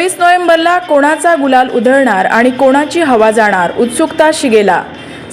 तेवीस नोव्हेंबरला कोणाचा गुलाल उधळणार आणि कोणाची हवा जाणार उत्सुकता शिगेला.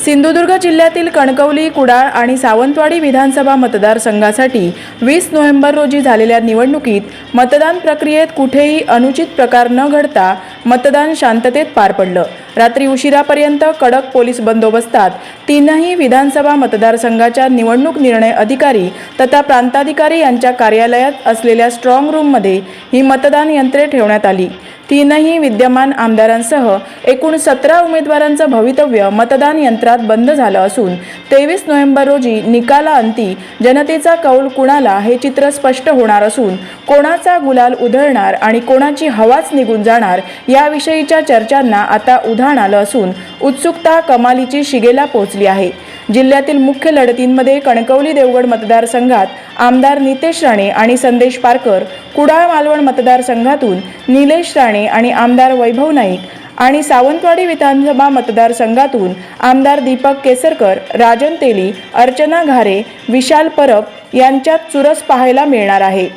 सिंधुदुर्ग जिल्ह्यातील कणकवली कुडाळ आणि सावंतवाडी विधानसभा मतदारसंघासाठी वीस नोव्हेंबर रोजी झालेल्या निवडणुकीत मतदान प्रक्रियेत कुठेही अनुचित प्रकार न घडता मतदान शांततेत पार पडलं. रात्री उशिरापर्यंत कडक पोलीस बंदोबस्तात. तीनही विधानसभा मतदारसंघाच्या निवडणूक निर्णय अधिकारी तथा प्रांताधिकारी यांच्या कार्यालयात असलेल्या स्ट्रॉंग रूममध्ये ही मतदान यंत्रे ठेवण्यात आली. तीनही विद्यमान आमदारांसह एकूण सतरा उमेदवारांचं भवितव्य मतदान यंत्रात बंद झालं असून तेवीस नोव्हेंबर रोजी निकालाअंती जनतेचा कौल कुणाला हे चित्र स्पष्ट होणार असून कोणाचा गुलाल उधळणार आणि कोणाची हवाच निघून जाणार याविषयीच्या चर्चांना आता उधाण आलं असून उत्सुकता कमालीची शिगेला पोहोचली आहे. जिल्ह्यातील मुख्य लढतींमध्ये कणकवली देवगड मतदारसंघात आमदार नितेश राणे आणि संदेश पारकर कुडाळ मालवण मतदारसंघातून निलेश राणे आणि आमदार वैभव नाईक आणि सावंतवाडी विधानसभा मतदारसंघातून आमदार दीपक केसरकर राजन तेली अर्चना घारे विशाल परब यांच्यात चुरस पाहायला मिळणार आहे.